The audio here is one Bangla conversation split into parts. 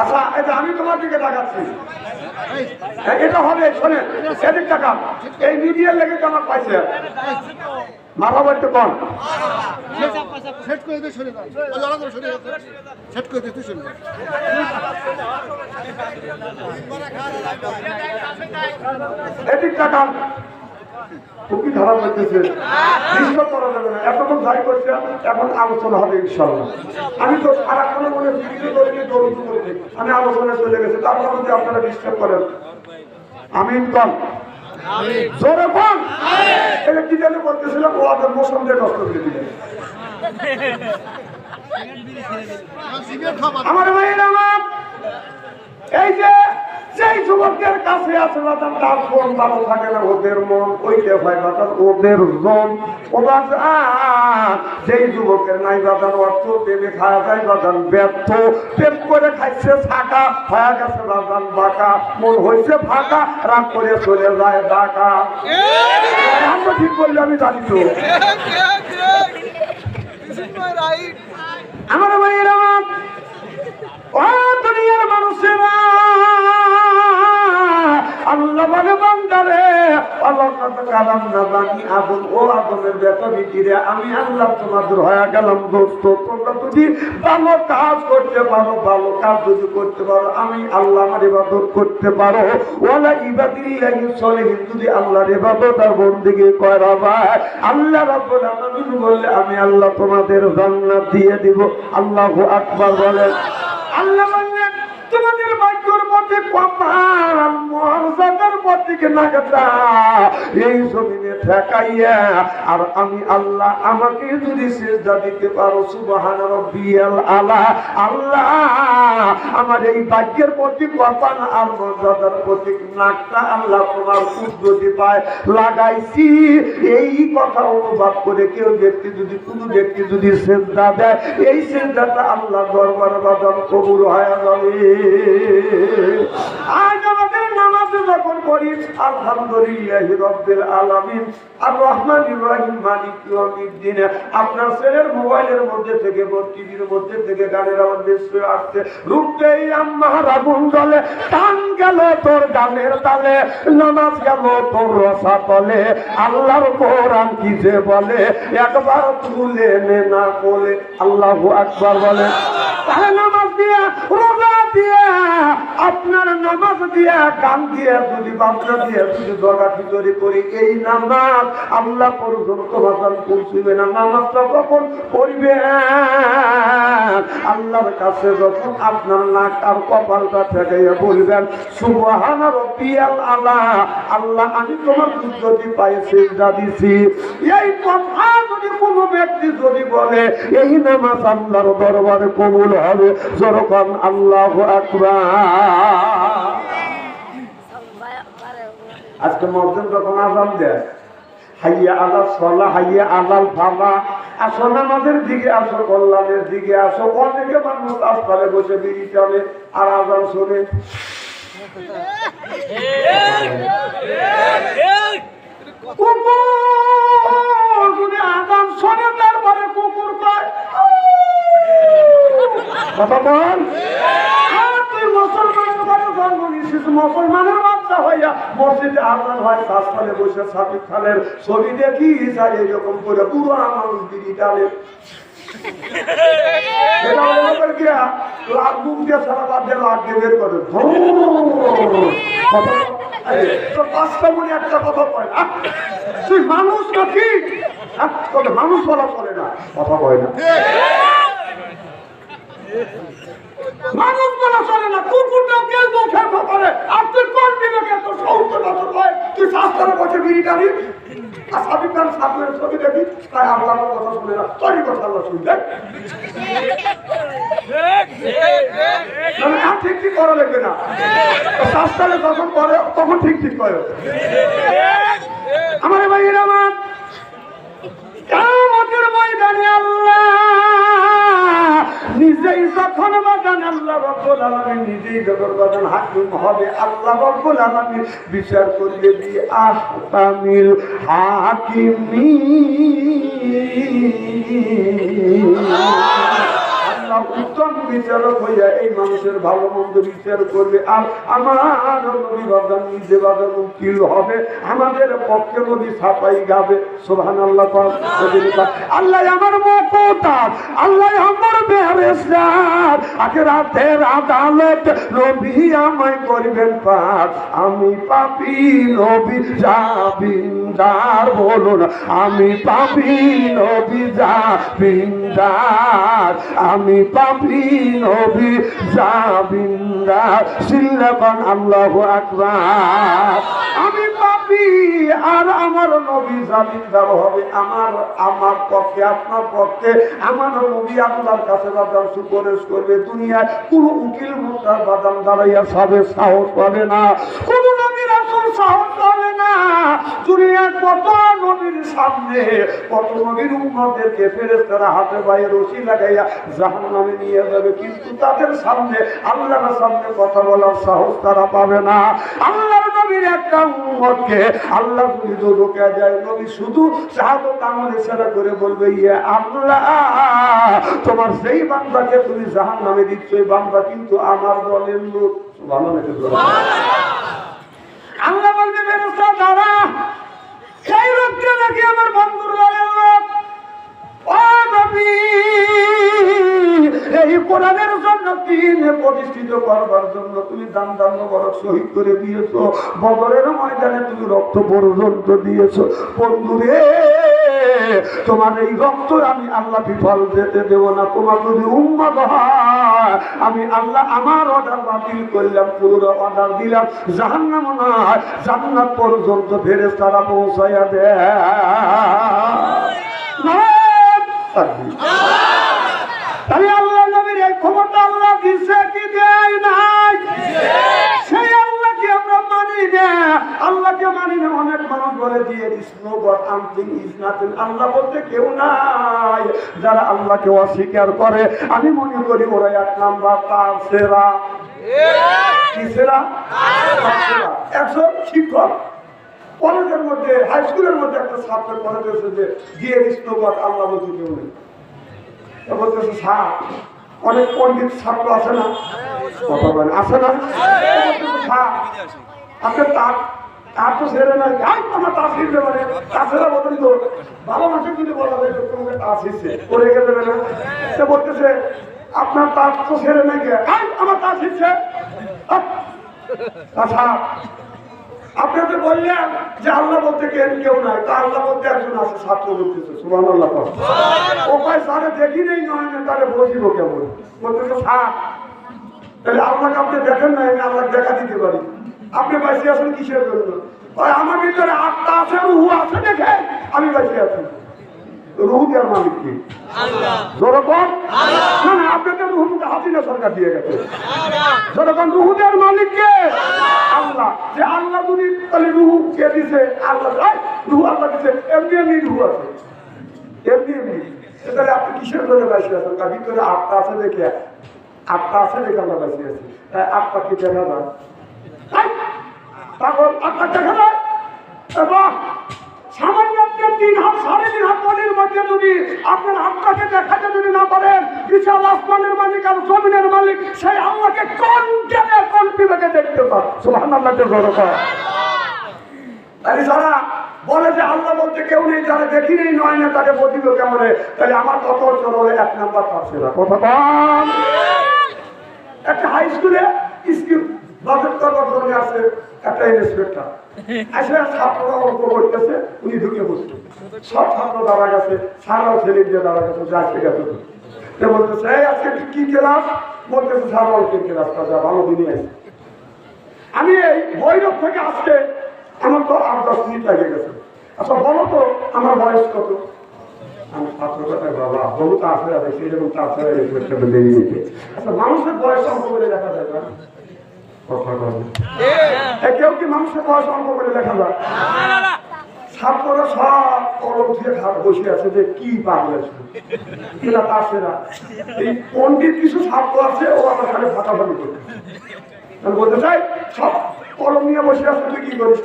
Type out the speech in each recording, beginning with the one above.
আচ্ছা এটা আমি তোমার দিকে তাকাচ্ছি। এটা হবে শোনেন এদিক টাকা এই মিডিয়ার লেগে আমার পাইছে মাথা বলতে কম। সেট করে দিয়ে সরে যান ওই আলাদা করে সরে যান সেট করে দিয়ে সরে এদিক টাকা খুবই খারাপ লাগতেছে। ডিস্টার্ব করা যাবে না। এতক্ষণ যাই করছে এখন আলোচনা হবে ইনশাল্লাহ আমি তো সারাক্ষণ মনে বিক্রি করিনি, দৌড় করতে আমি আলোচনায় চলে গেছি। তারপর যদি আপনারা ডিস্টার্ব করেন, আমি কম জোরে কম কি জানি বলতেছিলাম? ও আদের মৌসুম দিয়ে করে আমার ভাইয়ের এই যে সেই যুবকের কাছে আছে বাতাম তার মন ভালো থাকে না ওদের মন ওইতে হয় বাতাম ওদের জন ও যেই যুবকের নাই বাতান অর্থ প্রেমে খাওয়া যায় বাতান ব্যর্থ প্রেম করে খাইছে ফাঁকা হয়ে গেছে বাতান বাঁকা মন হয়েছে ফাঁকা রাগ করে চলে যায় ডাকা আমরা ঠিক করলে আমি জানি তো। আমার ভাইয়ের আমার কালাম না ও আমি আল্লাহ তোমাদের হয়ে গেলাম দোস্ত। তোমরা যদি ভালো কাজ করতে পারো, ভালো কাজ যদি করতে পারো, আমি ইবাদত করতে পারো। সলিহিন, যদি আল্লাহর ইবাদত আর করা আল্লাহ রাব্বুল আলামিন বললে, আমি আল্লাহ তোমাদের জান্নাত দিয়ে দিব। আল্লাহু আকবার বলেন। আল্লাহ বললেন, তোমাদের ভাগ্যর মধ্যে কপাল মর্যাদার মধ্যে নাগতা এই জমিনে ঠেকাইয়া, আর আমি আল্লাহ আমাকে যদি সেজদা দিতে পারো, সুবহান রব্বিয়াল আলা, আল্লাহ আমার এই ভাগ্যের প্রতি কপাল আর মর্যাদার প্রতি নাকটা আল্লাহ তোমার কুদরতি পায় লাগাইছি। এই কথা অনুভব করে কেউ ব্যক্তি যদি, কোনো ব্যক্তি যদি সেজদা দেয়, এই সেজদাটা আল্লাহ দরবার বাদন কবুল হয়ে যাবে। নামাজে আপনার ছেলের মোবাইলের মধ্যে থেকে টিভির মধ্যে থেকে গানের বেশি আসছে। রূপেই আগুন জ্বলে, টান গেল তোর গানের তালে, নামাজ গেল তোর রসা তলে। আল্লাহর কোরআন কি যে বলে, একবার তুলে নে না বলে, আল্লাহু আকবার বলে। তাহলে নামাজ দিয়া রোজা দিয়া আপনার নামাজ দিয়া, গান দিয়া, যদি বাজনা দিয়া, যদি দরগা খিচুড়ি করি এই নামাজ আল্লাহ পর্যন্ত বাজান পৌঁছবে না। নামাজটা যখন পড়বে, আল্লাহর কাছে যখন আপনার নাক আর কপালটা থেকে বলবেন, সুবহান রব্বিয়াল আলা, আল্লাহ, আমি তোমার কুদরতি পায়ে সেজদা দিছি। এই কথা যদি কোনো ব্যক্তি যদি বলে, এই নামাজ আল্লাহর দরবারে কবুল হবে যখন আল্লাহ আকবার। আজকে মসজিদ যখন আজান দেয়। হাইয়া আলাল সলা, হাইয়া আলাল ফালা। আসো নামাজের দিকে আসো, কল্যাণের দিকে আসো। অনেকে মানুষ আসপালে বসে বিড়ি টানে আর আজান শোনে। আজান শোনে, তারপরে কুকুর পায় কথা বল। মুসলমানের ঘরে জন্ম নিয়েছিস মুসলমানের বাচ্চা হইয়া মসজিদে আজান হয় বসে সাকিব খানের ছবি দেখি যাই এরকম করে পুরো টানে এটা মনে লাখ বুক সারা বাদ দিয়ে বের করে। পাঁচটা মনে একটা কথা কয় তুই মানুষ নাকি হ্যাঁ, মানুষ বলা চলে না। কথা কয় না। মানুষ বলা চলে না কুকুরটাও কেউ মুখে করে? আর তুই কোন বিবেকে তোর সত্তর বছর হয় তুই বসে বিড়ি টানি আর সাবিক খান সামনের ছবি দেখি, তাই আমার কথা শুনে না। তোরই কথা আল্লাহ শুনতে মানে আর ঠিক ঠিক করা লাগবে না। শাস্ত্রে যখন করে তখন ঠিক ঠিক করে আমার ভাইয়ের আমার ময়দানে আল্লাহ নিজেই যখন বাগানে আল্লাহ নিজেই যখন বাজান, হাকিম হবে, আল্লাহ রব্বুল আলামিন বিচার করিয়ে দিয়ে আসামিল হাকিমি। উত্তম বিচারক হইয়া এই মানুষের ভালো মন্দ বিচার করবে। আর আমার নবী নিজে উকিল হবে। আমাদের পক্ষে নদী ছাপাই গাবে সোহান আল্লাহ আল্লাহ আমার আল্লাহ আমার আগে রাতের আদালত আমায় করবেন আমি পাপি নবী বলুন, আমি পাপি নবী আমি পাপি নবী যাবিন্দার সিল্লাবান আল্লাহু আকবার। আর আমার নবী জামিনদার হবে। আমার আমার পক্ষে, আপনার পক্ষে, আমার নবী আল্লাহর কাছে বাদাম সুপারিশ করবে। দুনিয়ায় কোন উকিল মুক্তার বাদাম দাঁড়াইয়া সবে সাহস পাবে না। কোন নবীর আসল সাহস পাবে না। দুনিয়ার কত নবীর সামনে, কত নবীর উম্মদেরকে ফেরেস্তারা হাতে পায়ে রশি লাগাইয়া জাহান নামে নিয়ে যাবে। কিন্তু তাদের সামনে, আল্লাহর সামনে কথা বলার সাহস তারা পাবে না। আল্লাহর নবীর একটা উম্মতকে আল্লাহ যদি রোকে যায়, নবী শুধু শাহাদত আমল ইশারা করে বলবে ইয়ে আল্লাহ, তোমার সেই বান্দাকে তুমি জাহান নামে দিচ্ছ, এই বান্দা কিন্তু আমার দলের লোক। ভালো নাকি আল্লাহ বলবে বেরোস্তা দাঁড়া। সেই লোকটা নাকি আমার বন্ধুর লোক। ও নবী! এই কোরআনের জন্য দিন প্রতিষ্ঠিত করবার জন্য তুমি দান দান বড় শহীদ করে দিয়েছ। বদরের ময়দানে তুমি রক্ত পর্যন্ত দিয়েছ। বন্ধুরে তোমার এই রক্ত আমি আল্লাহ বিফল যেতে দেব না। তোমার যদি উম্মত হয় আমি আল্লাহ আমার অর্ডার বাতিল করলাম পুরো অর্ডার দিলাম। জাহান্নাম নয় জান্নাত পর্যন্ত ফেরে তারা পৌঁছাইয়া দেয়। তাহলে আল্লাহ নবীর এই ক্ষমতা আল্লাহ দিছে কি দেয় নাই সেই আল্লাহকে আমরা মানি না মানি না অনেক মানুষ বলে দিয়ে ইসনো গড আমথিং ইজ আল্লাহ বলতে কেউ নাই যারা আল্লাহকে অস্বীকার করে। আমি মনে করি ওরা এক নাম্বার তার সেরা। একজন শিক্ষক। কলেজের মধ্যে হাই স্কুলের মধ্যে একটা ছাত্র কলেজ এসে যে দিয়ে ইসনো গড আল্লাহ বলতে কেউ নেই। বলতেছে স্যার অনেক পণ্ডিত ছাত্র আছে না? কথা বলেন আছে না? আপনি তার ছেড়ে নাই আই আমার তার শিখতে পারে। তার ছেড়ে বলেন তো ভালো মানুষের যদি বলা করে গেলে না? সে বলতেছে, আপনার তার তো ছেড়ে নাই আমার তার শিখছে আপ! আচ্ছা আপনি তো বললেন যে আল্লাহ বলতে কেউ নাই। তা আল্লাহ বলতে একজন আছে, ছাত্র বলতেছে সুবান আল্লাহ ও ভাই সারে দেখি নেই নয় না তারে বসিব কেমন? বলতেছে, স্যার, তাহলে আল্লাহকে আপনি দেখেন না, আমি আল্লাহ দেখা দিতে পারি। আপনি বাইসে আছেন কিসের জন্য? ওই আমার ভিতরে আত্মা আছে রুহু আছে দেখে আমি বাইসে আছি। রুহু দেওয়ার মালিক কি? জনগণ? না না আপনাদের রুহুকে হাসিনা সরকার দিয়ে গেছে। মালিক কে? আল্লাহ। যে আল্লাহ যদি তাহলে রুহু কে দিছে? আল্লাহ এই, রুহু আল্লাহ দিছে। এমনি এমনি রুহু আছে। এমনি এমনি। সে তাহলে আপনি কিসের জন্য বেশি আছেন? তার ভিতরে আটটা আছে দেখে। আটটা আছে দেখে আমরা বেশি আছি। তাই আটটা কি দেখা যায়? তারপর দেখা এবং সামান্য আপনার তিন হাত, সাড়ে তিন হাত পানির মধ্যে যদি আপনার আত্মাকে দেখাতে যদি না পারেন, বিশাল আসমানের মালিক আর জমিনের মালিক, সেই আল্লাহকে কোন জ্ঞানে কোন দেখতে জড়ো তাই যারা বলে যে আল্লাহ বলতে কেউ নেই, যারা দেখি নয় না তাকে বলিব কেমন তাহলে আমার কত চল হলে এক নাম্বার পাচ্ছে না একটা হাই স্কুলে স্কুল একটা আসলে ছাত্ররা করতেছে, উনি ঢুকে সব ছাত্র আছে কি ক্লাস? বলতেছে আমি এই ভৈরব থেকে আসতে আমার তো আট দশ মিনিট লাগে গেছে। আচ্ছা বলো তো, আমার বয়স কত? আমি ছাত্র কথা বাবা বহু তা আছে আছে সেই রকম তা আচ্ছা মানুষের বয়স করে দেখা যায় না। কথা বলে কেউ কি মানুষের বয়স অঙ্ক করে লেখা যায়? ছাত্ররা সব কলম ঘাট বসে আছে যে কি এরা এই পণ্ডিত কিছু ছাত্র আছে ও আমার খালি ফাটাফাটি করতে আমি বলতে চাই সব কলম নিয়ে বসে আছে তুই কি করিস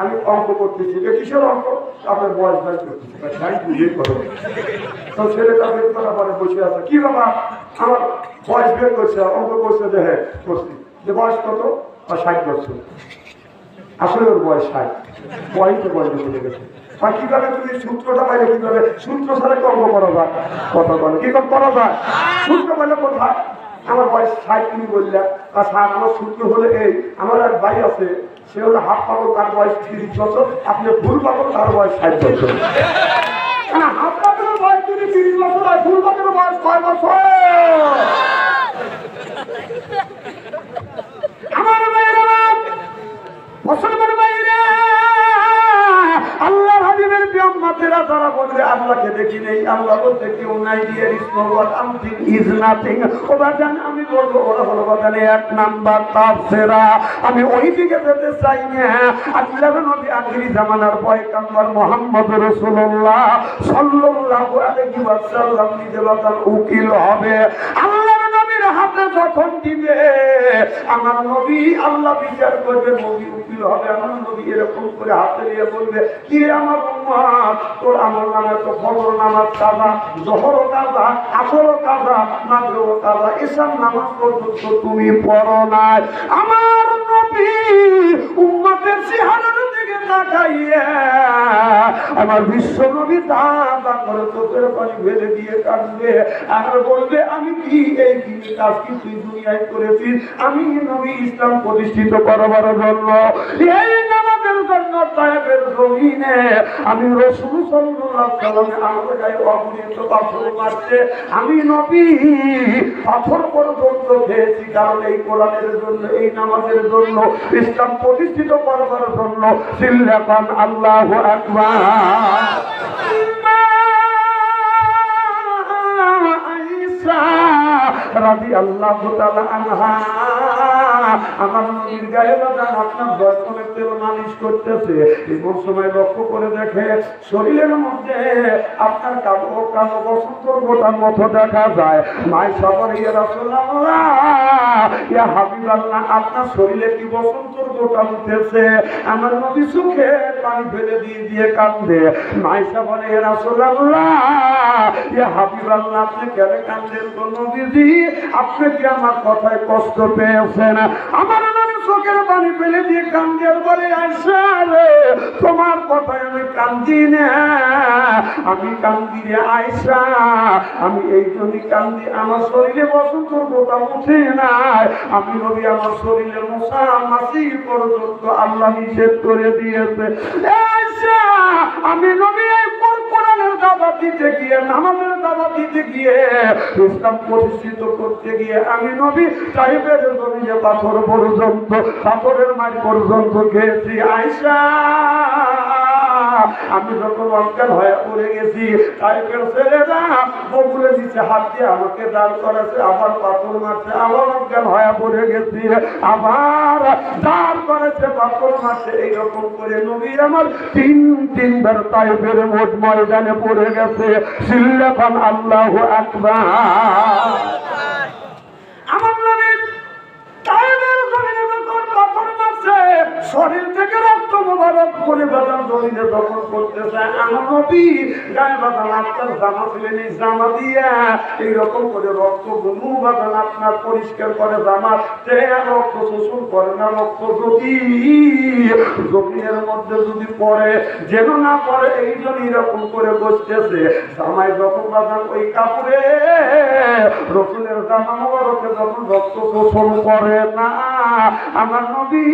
আমি অঙ্ক করতেছি। যে কিসের অঙ্ক? আপনার বয়স করতেছি। তাই বুঝিয়ে করো তো ছেলেটা বের করার পরে বসে আছে। কি বাবা আমার বয়স বের করছে অঙ্ক করছে যে হ্যাঁ করছি। যে বয়স কত? ষাট বছর। আসলে ওর বয়স ষাট। বয়সে বয়স চলে গেছে। আর কীভাবে তুমি সূত্রটা পাইলে, কীভাবে? সূত্র ছাড়া কর্ম করা যায়। কথা বলে। কি করে যায়? সূত্র পাইলে কোথায়? আমার বয়স ষাট, তুমি বললে। আর স্যার আমার সূত্র হলে এই। আমার এক ভাই আছে, সে হলো হাফ পাগল, তার বয়স তিরিশ বছর। আপনি ভুল পাগল, তার বয়স ষাট বছর। হাফ পাগলের বয়স যদি তিরিশ বছর হয় ফুল পাগলের বয়স কয় বছর। মুসলমান ভাইরা আল্লাহর হাবিবের বিয়াম্মাতেরা যারা বলবে, আল্লাহকে দেখি নেই আল্লাহ বলতে কেউ নাই dear is no what something is nothing ও বাজান, আমি বলব, ওরা হলো বাজানে এক নাম্বার তাফসিরা। আমি ওই দিকে যেতে চাই না। আল্লাহর নবী আখিরি জামানার পয়গম্বর মুহাম্মদ রাসূলুল্লাহ সাল্লাল্লাহু আলাইহি ওয়াসাল্লাম নিজে বাজান উকিল হবে। আল্লাহর নবীর হাতে যখন দিবে, আমার নবী আল্লাহ বিচার করবে, নবী উকিল হবে, আমার নবী এরকম করে হাতে নিয়ে বলবে, কি আমার তোর আমার নামে তো ফজর নামাজ কাজা জহর কাজা আসর কাজা মাগরিব কাজা এসব নামাজ পর্যন্ত তুমি পড়ো নাই। আমার নবী উম্মতের চেহারার দিকে আমার বিশ্ব নবী করে চোখের পানি ফেলে দিয়ে কাঁদবে। আর বলবে, আমি কি এই কাজ কি তুই দুনিয়ায় করেছিস আমি নবী ইসলাম প্রতিষ্ঠিত করবার জন্য। এই নামাজের জন্য জমিনে। আমি রসুল আমি নবী পাথর পর্যন্ত খেয়েছি, কারণ এই কোরআনের জন্য, এই নামাজের জন্য, ইসলাম প্রতিষ্ঠিত করবার জন্য সিল্লাকান আল্লাহু আকবার। রাজি আল্লাহ আমার নদীর গায়ে আপনার দর্শনের তেল মালিশ করতেছে। এমন সময় লক্ষ্য করে দেখে শরীরের মধ্যে আপনার কালো কালো বসন্তর গোটার মতো দেখা যায়। মাই সবার ইয়ে রাসূলুল্লাহ, ইয়া হাবিবাল্লাহ, আপনার শরীরে কি বসন্তর গোটা উঠেছে? আমার নদী সুখে পানি ফেলে দিয়ে দিয়ে কান্দে। মাই সবার ইয়ে রাসূলুল্লাহ, ইয়া হাবিবাল্লাহ, আপনি কেন কান্দেন তো নবীজি আপনি কি আমার কথায় কষ্ট পেয়েছেন, আমার চোখের পানি ফেলে দিয়ে কান্দিয়ার বলে, আয়সা রে, তোমার কথায় আমি কান্দি না। আমি কান্দি রে, আয়সা। আমি এই জন্যই কান্দি, আমার শরীরে বসন্ত গোটা উঠে নাই। আমি নবী আমার শরীরে মশা মাসি পর্যন্ত আল্লাহ নিষেধ করে দিয়েছে। আমি নবী দাবা দিতে গিয়ে, নামাজের দাবা দিতে গিয়ে, ইসলাম প্রতিষ্ঠিত করতে গিয়ে আমি নবী সাহেবের জমিনে পাথর পর্যন্ত, পাথরের মাঠ পর্যন্ত খেয়েছি আয়সা আমি যখন অজ্ঞান হয়ে পড়ে গেছি সাহেবের ছেলেরা বগুলে দিচ্ছে হাত দিয়ে আমাকে দান করেছে আবার পাথর মারছে, আবার অজ্ঞান হয়ে পড়ে গেছি, আবার দান করেছে, পাথর মারছে, এইরকম করে নবী আমার তিন, তিনবার তাইফের মোট ময়দানে পড়ে গেছে সিল্লাফান আল্লাহ আকবার। আমার নবী তাইফের জমিনে শরীর থেকে রক্ত মোবারক করে বাজার জমিনে দখল করতেছে। আমার নবী, গায়ে বাজান আপনার জামা ছিলেন এই জামা দিয়া এইরকম করে রক্ত গুমু বাজান আপনার পরিষ্কার করে জামা। তে রক্ত শোষণ করে না, রক্ত যদি জমিনের মধ্যে যদি পড়ে, যেন না পড়ে, এই জন্য এরকম করে বসতেছে। জামাই যখন বাজান ওই কাপড়ে, রসুলের জামা মোবারকে যখন রক্ত শোষণ করে না আমার নবী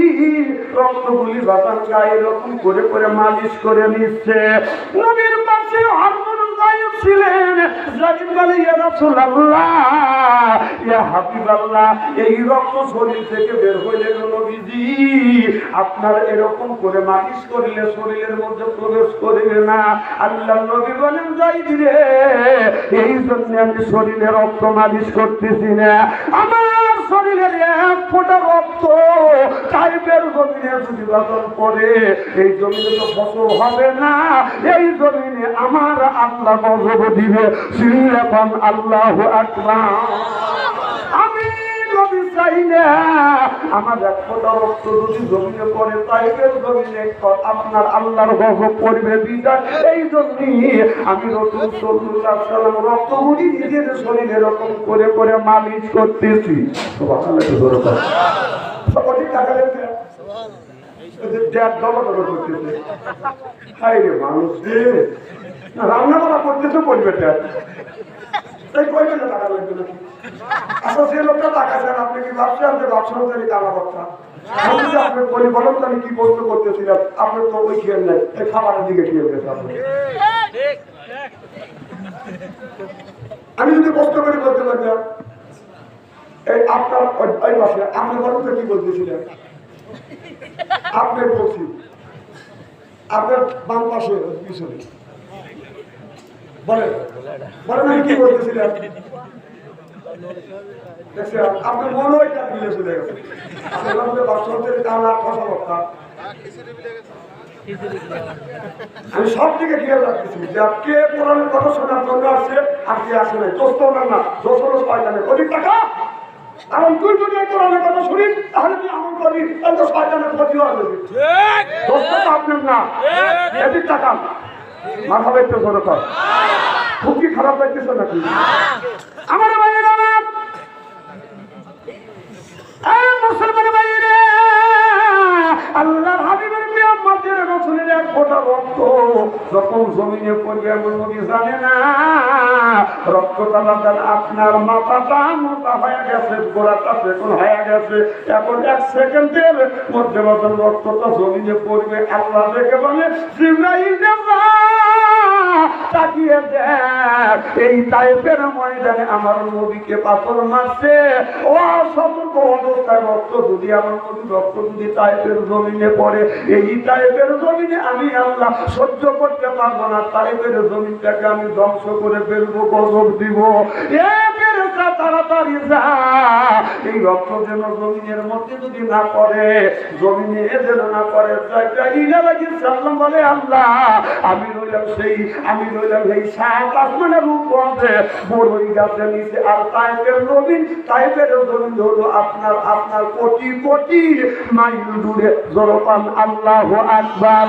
রক্তগুলি বাজান গায়ে এরকম করে করে মালিশ করে নিচ্ছে। নবীর পাশে ছিলেন জালিম বলে, ইয়া রাসূলুল্লাহ, ইয়া হাবিবাল্লাহ, এই রক্ত শরীর থেকে বের হইলে নবীজি, আপনার এরকম করে মালিশ করিলে শরীরের মধ্যে প্রবেশ করিবে না। আল্লাহ নবী বলেন, যাই দিলে, এই জন্য আমি শরীরে রক্ত মালিশ করতেছি না। আমার শরীরের এক ফোঁটা রক্ত টাইপের জমিনে যদি বাদল করে এই জমিনে তো ফসল হবে না। এই জমিনে আমার আল্লাহ গজব দিবে। এখন আল্লাহ আকবার। আমি চাই না আমার এক রক্ত যদি জমিনে পড়ে তাইবের আপনার আল্লাহর গজব পড়বে বিদায়। এই জন্যই আমি রসুল সল্লাহ সাল্লাম রক্তগুলি নিজের শরীরে এরকম করে করে মালিশ করতেছি। জোরে টাকা না, রান্না করা করতেছে। করবে আচ্ছা আমি যদি আপনি বলি, বলেন তো আমি কি প্রশ্ন করতেছিলাম। আপনি তো ওই খেয়াল নেই, এই খাবারের দিকে খেয়াল গেছে আপনি। আমি যদি প্রশ্ন করে, বলতে পারতাম এই আপনার ওই- পাশে, আপনি বলেন তো কি বলতেছিলেন? আপনার বলছি, আপনার বাম পাশে, পিছনে। বলেন। বলেন আমি কি বলতেছিলাম? দেখছেন, আপনার মনে হয় তার মিলে চলে গেছে। আপনার মধ্যে বাস্তবের টানা কথা বক্তা আমি সব দিকে খেয়াল রাখতেছি যে কে কোরআনের কথা শোনার জন্য আসছে আর কে আসে নাই। দোস্ত না না দোস্ত শয়তানে অধিক টাকা কারণ তুই যদি কোরআনের কথা শুনিস তাহলে তুই আমল করবি তাহলে শয়তানের ক্ষতি হবে। দোস্ত আপনার না। এদিক টাকা মাথা কর। খুব কি খারাপ নাকি? আমার ভাইয়েরা আল্লাহর হাবিবের রসুলের এক রক্ত যখন জমিনে জানে না। আপনার মাথাটা মোটা হয়ে গেছে গোড়াটা সেকন হয়ে গেছে। এখন এক সেকেন্ডের মধ্যে মতন রক্তটা জমিনে পড়বে আল্লাহ দেখে বলে যা, তাকিয়ে দেখ, এই টাইপের ময়দানে আমার পাথর মারছে। ও সতর্ক অবস্থায় রক্ত যদি, আমার নবী রক্ত যদি টাইপের জমিনে পড়ে, এই টাইপের জমিনে আমি আল্লাহ সহ্য করতে পারব না। টাইপের জমিনটাকে আমি ধ্বংস করে ফেলব, গজব দিব। ফেরেশতা তাড়াতাড়ি যা এই রক্ত যেন জমিনের মধ্যে যদি না জমিনে যেন না বলে আল্লাহ, আমি রইলাম সেই, আমি রইলাম সেই সাত আসমানের উপরে। বড়ই গাছের নিচে আর টাইপের জমিন টাইপের জমিন হলো আপনার আপনার কোটি কোটি মাইল দূরে। জলপান আল্লাহ আকবার।